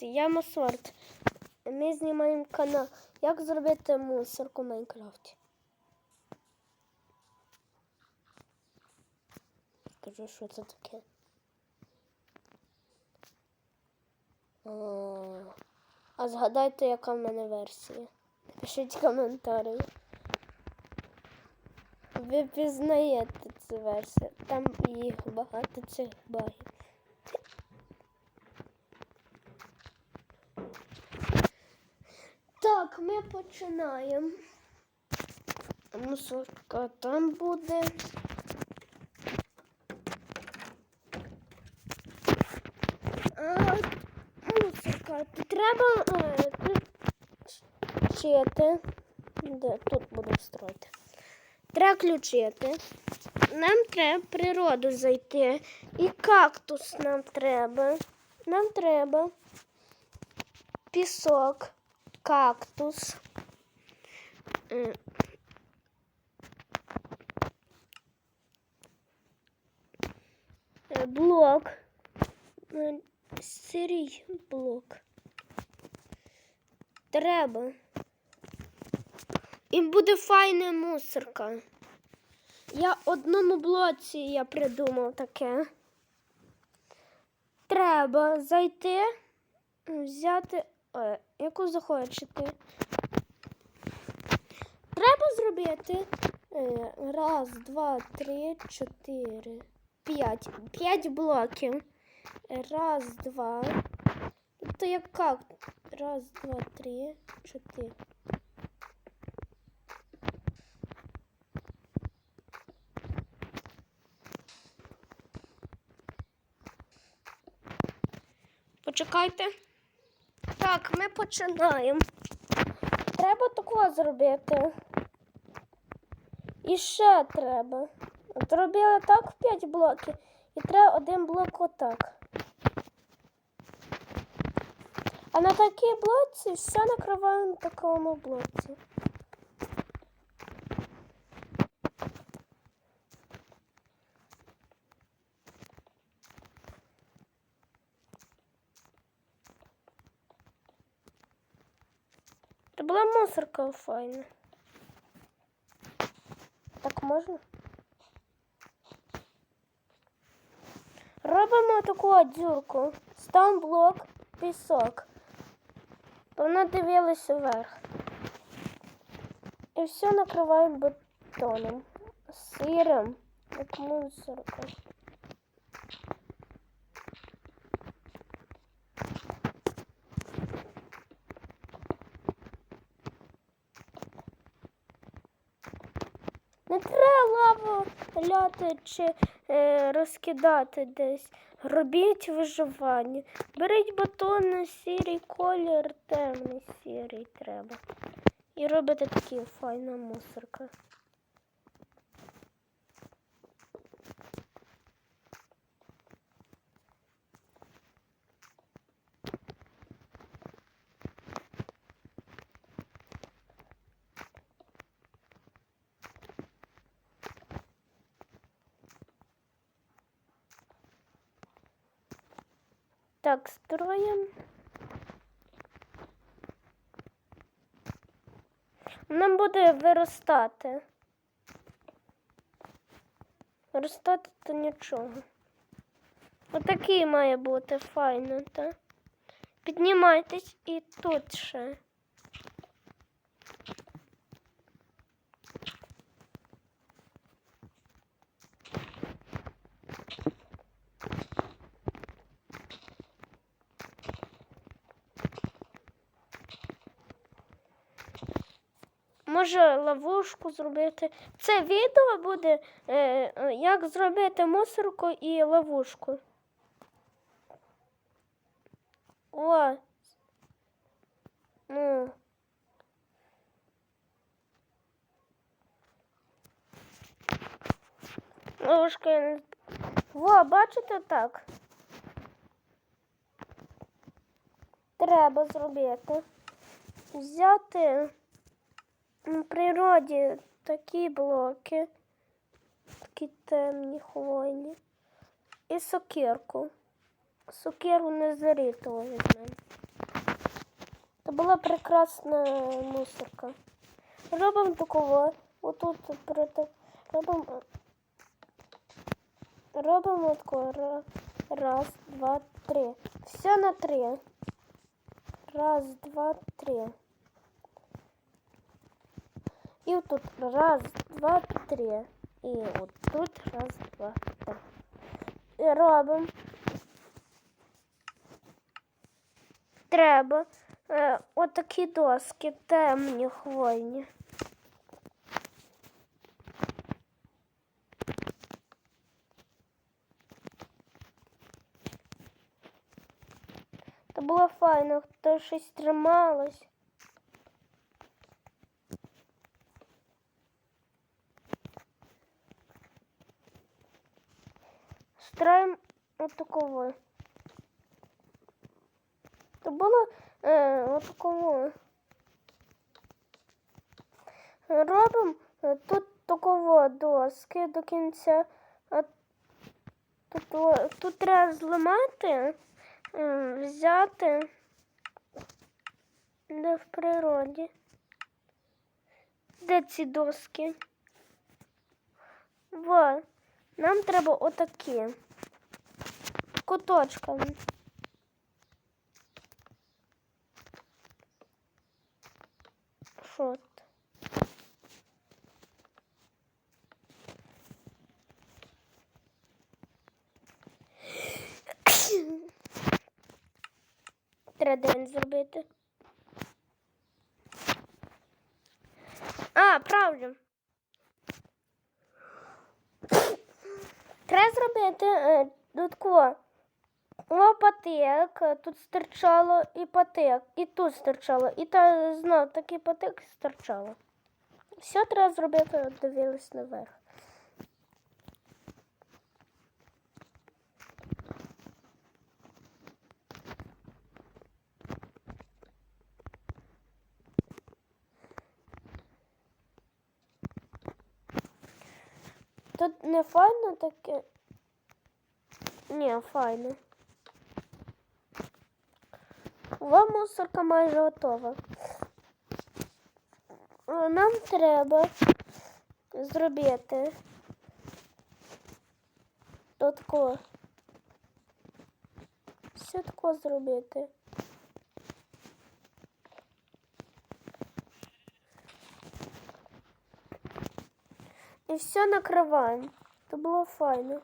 Я Мосорт. Ми знімаємо канал. Як зробити мусорку в Майнкрафті? Скажу, що це таке. О, А згадайте, яка в мене версія. Напишіть коментарі. Ви пізнаєте цю версію. Там їх багато цих багів. Так, ми починаємо. Мусорка там буде. А, мусорка, треба е, включити. Де тут буду строїти. Треба включити. Нам треба природу зайти. І кактус нам треба. Нам треба пісок, кактус. Е, е, Блок. Е, Сирій блок. Треба. І буде файна мусорка. Я одному блоці я придумав таке. Треба зайти, взяти, яку захочете. Треба зробити е, раз, два, три, чотири, п'ять. П'ять блоків. Раз, два. Тобто як как? Раз, два, три, чотири. Почекайте. Так, ми починаємо. Треба такого зробити. І ще треба. От робили так в 5 блоків. І треба один блок отак. А на такій блоці все накриваємо на такому блоці. Була мусорка файна. Так можна? Робимо таку дюрку. Став блок, пісок. Вона дивилася вверх. І все накриваємо бетоном. Сиром, як мусорка. Не треба лаву чи е, розкидати десь. Робіть виживання. Беріть батон сірий колір, темний сірий треба. І робите такі файна мусорка. Так, строим. Нам буде виростати. Виростати то нічого. Отакий має бути файно, так? Піднімайтесь і тут ще. Може ловушку зробити. Це відео буде, е, як зробити мусорку і ловушку. О. Ну. Ловушка. Во, бачите так? Треба зробити. Взяти на природі такі блоки, такі темні хвойні. І сокирку. сокиру незаритого візьмемо. Це була прекрасна мусорка. Робимо такого. Отут проти. Робимо. Робимо такого. Ра- Раз, два, три. Все на три. Раз, два, три. І отут раз, два, три. І отут раз, два, три. І робимо. Треба е, отакі доски темні хвойні. Це було файно, хто щось трималось. Строим отакого. То було е, отакого. Робимо е, тут такого доски до кінця. Тут, тут треба зламати, е, взяти де в природі. Де ці доски? Во, нам треба отакі. Куточками. Що? це? Треба зробити. А, правда. Треба зробити е, додатково. Е, тут стирчало і патик, і тут стирчало, і та знов такий патик стирчало. Все треба зробити, дивились наверх. Тут не файно таке. Ні, файно. Вам мусорка майже готова. Е, Нам треба зробити тако. Все тако зробити. І все накриваємо. Це було файно.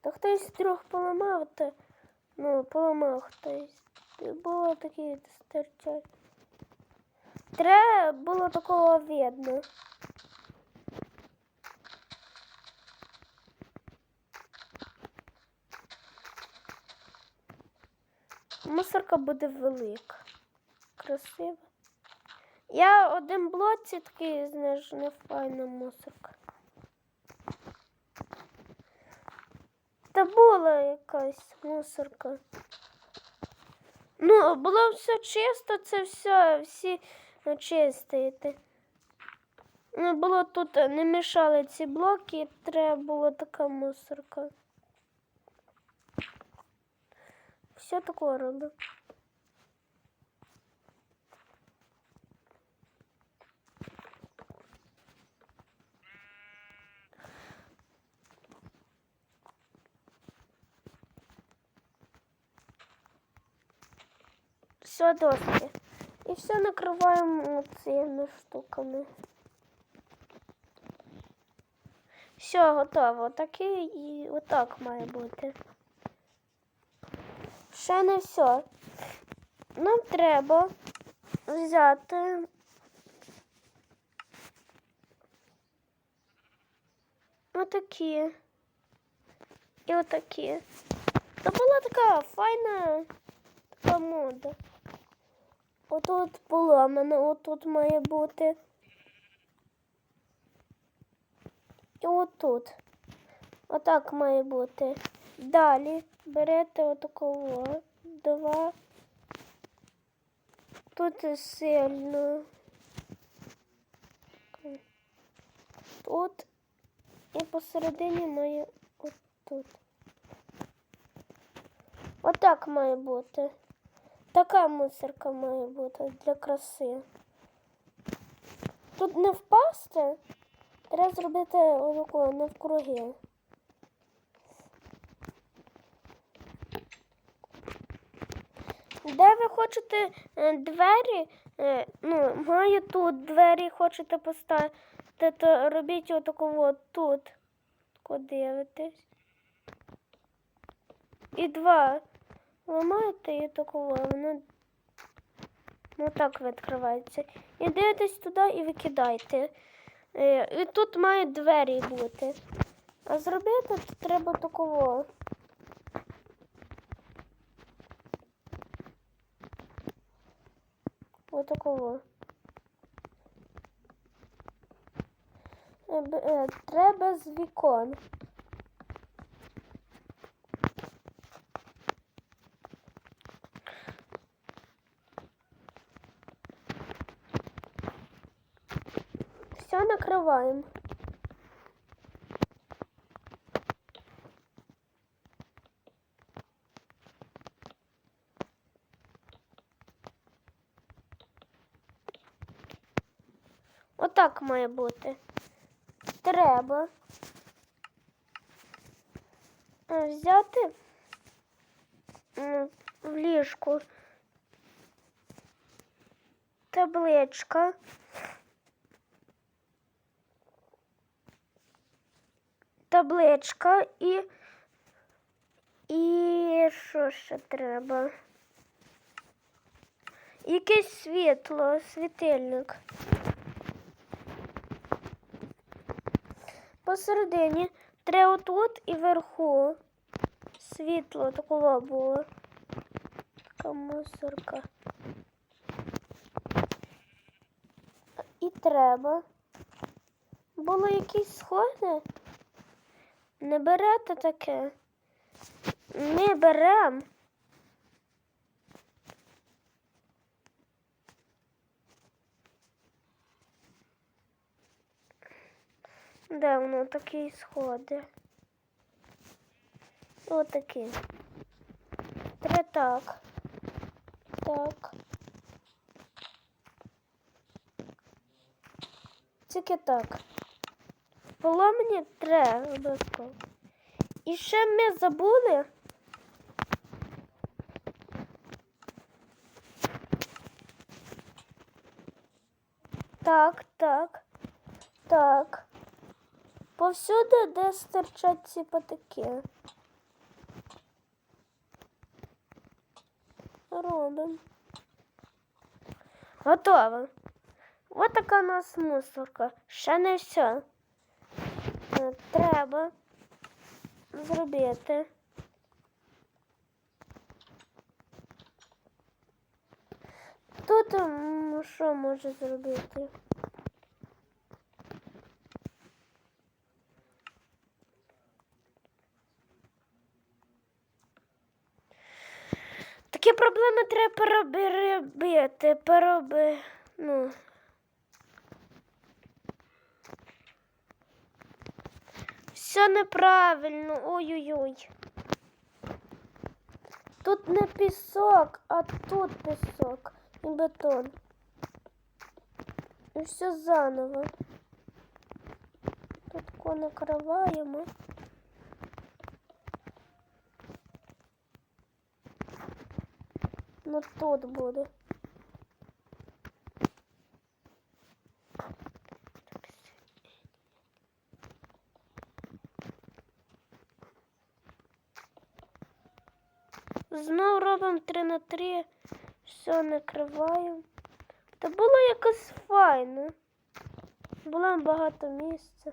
Та хтось трьох поламав, ну, поламав хтось. Було таке стирчать. Треба було такого видно. Мусорка буде велика. Красива. Я один блоці такий, знаєш, не файна мусорка. Та була якась мусорка. Ну, було все чисто, це все, всі чистити. Ну, було тут, е, не мішали ці блоки, треба була така мусорка. Все такое робив. Все доски. І все накриваємо цими штуками. Все, готово. Таке і отак має бути. Ще не все. Нам треба взяти отакі. І отакі. Це була така файна така мода. Отут поламано, отут має бути. І отут. Отак має бути. Далі берете отакого два. Тут сильно. Тут і посередині має отут. Отак має бути. Така мусорка має бути для краси. Тут не впасти. Треба зробити отако навкруги. Де ви хочете е, двері? е, Ну, маю тут двері, хочете поставити, то робіть отаку от тут. Тако дивитесь. І два. Ламаєте і такого, воно ну так відкривається. І дивитесь туди і викидайте. Е, І тут мають двері бути. А зробити то треба такого. Отакого. Е, е, Треба з вікон. Все накриваємо. Отак має бути. Треба взяти в ліжку табличка. Табличка і. І що ще треба? Якесь світло, світильник. Посередині треба тут і вверху. Світло такого було. Така мусорка. І треба. Було якісь сходи? Не берете таке? Не берем. Де воно такі сходи? Отакі. Три так. Так. Тільки так. Було мені треба обов'язково. І ще ми забули. Так, так, так. Повсюди, де стирчать ці патики. Робимо. Готово. Ось така у нас мусорка. Ще не все. Е, Треба зробити. М, що може зробити? Такі проблеми треба переробити, перероби, ну. Все неправильно, ой-ой-ой. Тут не пісок, а тут пісок і бетон. І все заново. Тут накриваємо. Ну тут буде. Знов робимо 3 на 3, все накриваємо. Та було якось файно. Було багато місця.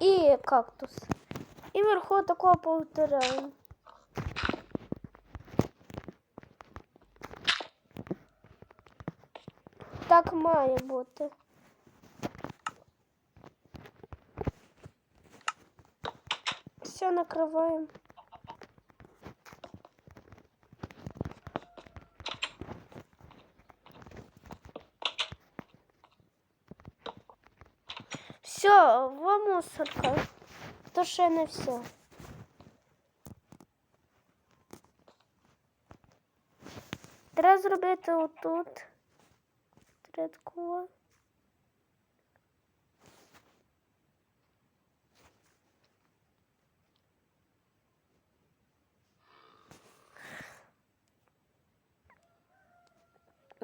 І кактус. І вверху такого повторяємо. Так, має бути. Все накриваємо. Все, во мусорка. То ще не все. Треба зробити отут. Рядку.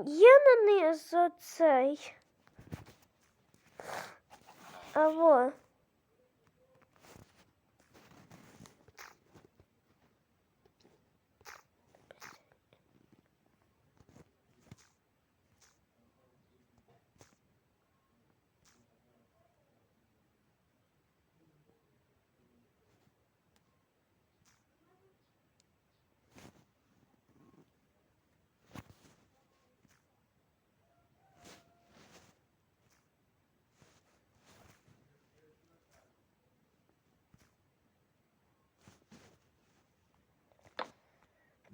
Є на низ оцей. А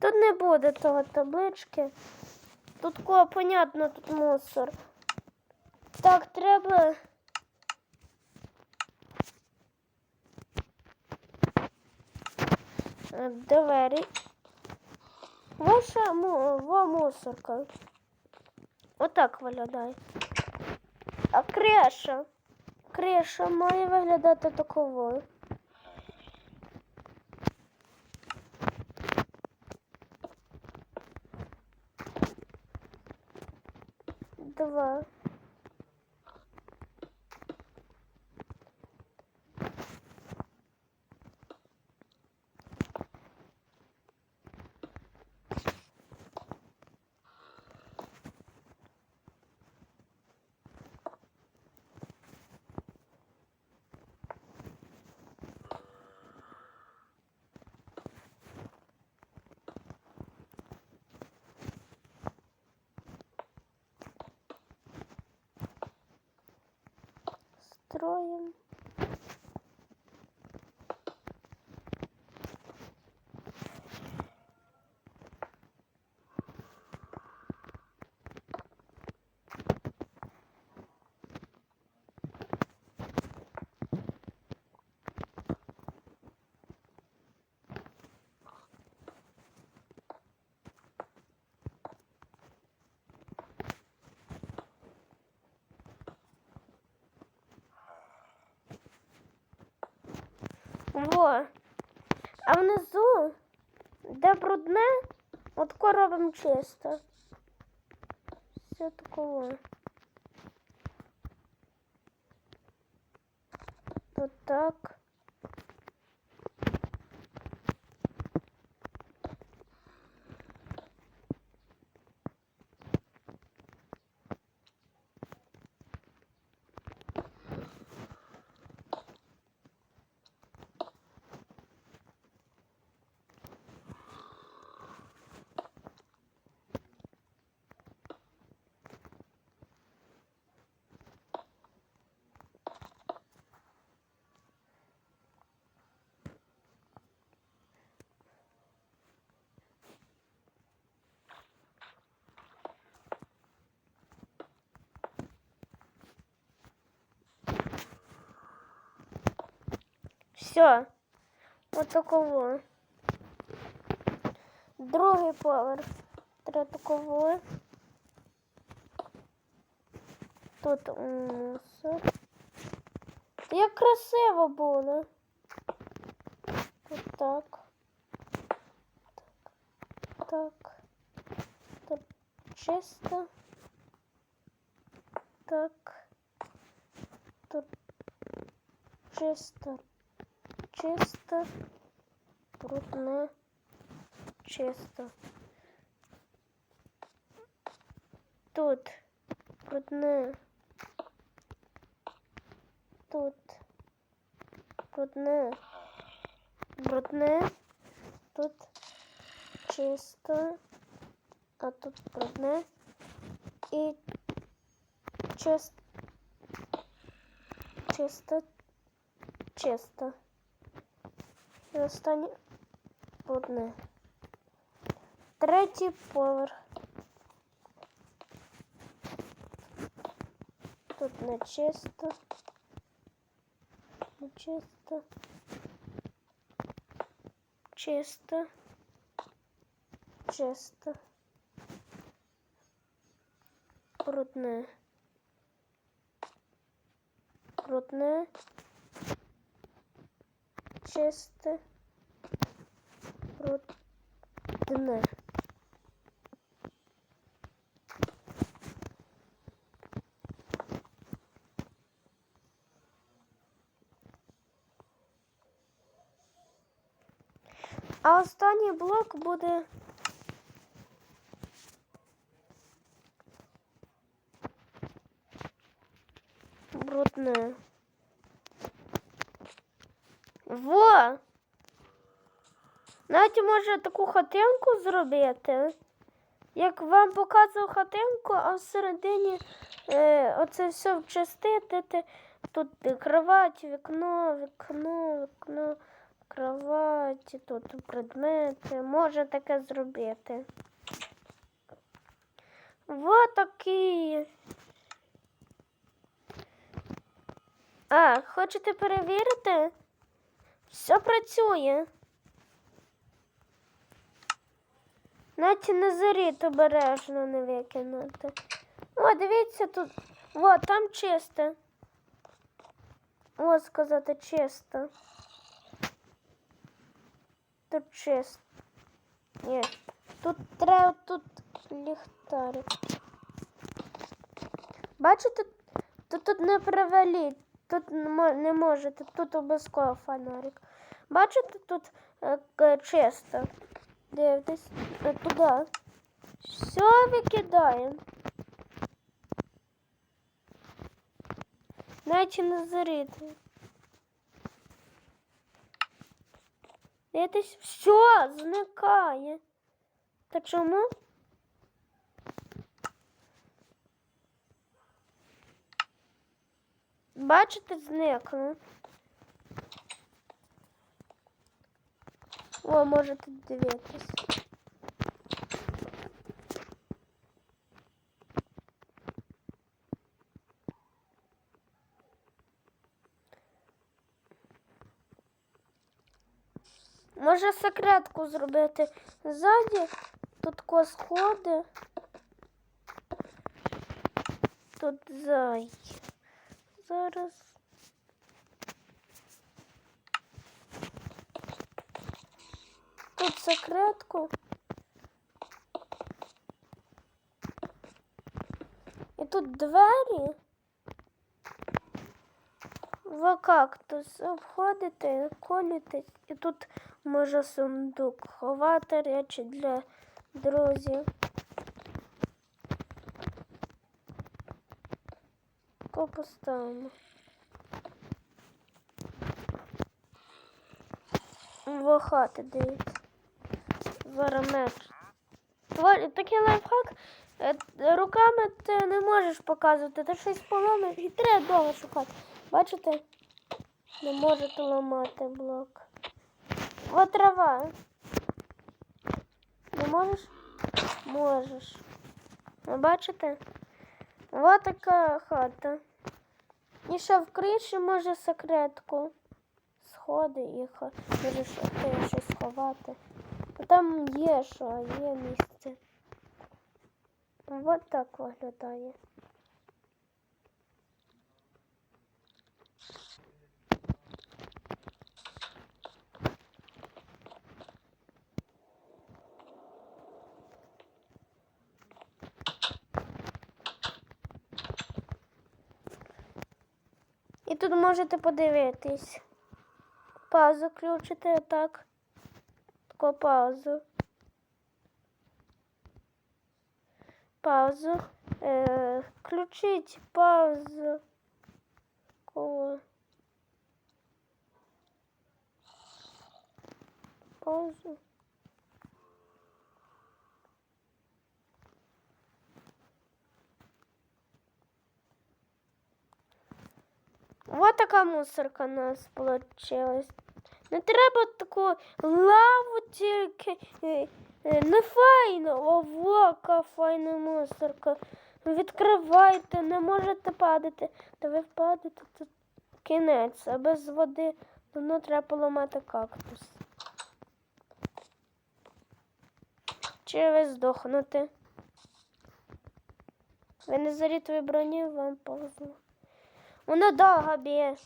Тут не буде того таблички. Тут кого, понятно, тут мусор. Так, треба. Е, Двері. Ваша му... во мусорка. Отак виглядає. А криша. Криша має виглядати таковою. Два. Строим. Во. А внизу, де брудне, от робимо чисто. Все такого. Тут Все. От такого. Другий поверх. Треба такого. Тут мусор. Як красиво було. Тут так. Так. Так. Тут чисто. Так. Тут чисто. Чисто. Брудне. Чисто. Тут брудне. Тут брудне. Брудне. Тут чисто. А тут брудне. І чисто. Чисто. Чисто. І останнє одне. Третій поверх. Тут не чисто. Не чисто. Чисто. Чисто. Брудне. Брудне. Чисте. Брудне. А останній блок буде брудне. Во! Навіть може таку хатинку зробити. Як вам показував хатинку, а всередині е, оце все вчастити. Тут кровать, вікно, вікно, вікно, кровать, тут предмети. Може таке зробити. Вот такі. А, хочете перевірити? Все працює. Навіть на заріт обережно не викинути. О, дивіться тут. О, там чисто. О, сказати чисто. Тут чисто. Ні. Тут треба тут ліхтарик. Бачите, тут, тут не приваліть. Тут не мо- не можете, тут обов'язково фонарик. Бачите, тут е, чисто. Дивитесь е, туди. Все викидаємо. Навіть не зарити. Дивитесь, все, зникає. Та чому? Бачите, зникло. О, можете дивитись. Може секретку зробити ззаді, тут ко сходи. Тут зай. Зараз. Тут секретку. І тут двері. В кактус обходите, колітесь, і тут може сундук ховати речі для друзів. Тако поставимо. В хати дивіться. Варамет. Такий лайфхак. е, Руками ти не можеш показувати, ти щось поломиш і треба довго шукати. Бачите? Не можете ламати блок. О, трава. Не можеш? Можеш. Бачите? Ось така хата. І ще в криші може секретку. Сходи і хо- може щось сховати. Там є що, є місце. Ось так виглядає. Тут можете подивитись. Паузу включити отак. Таку паузу. Паузу. Е, включить паузу. Паузу. Вот мусорка у нас получилась. Не треба таку лаву тільки. е, е, Не файно. Ого, яка файна мусорка. Відкривайте, не можете падати. Та ви впадете, то кінець, а без води давно треба поламати кактус. Чи ви здохнете? Ви не зарітові броні, вам повезло. Воно довго б'є.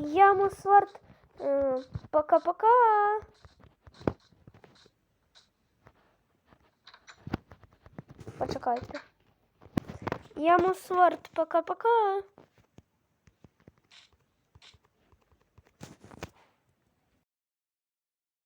Я Мусвард. Е, Пока-пока. Почекайте. Я Мусвард. Пока-пока.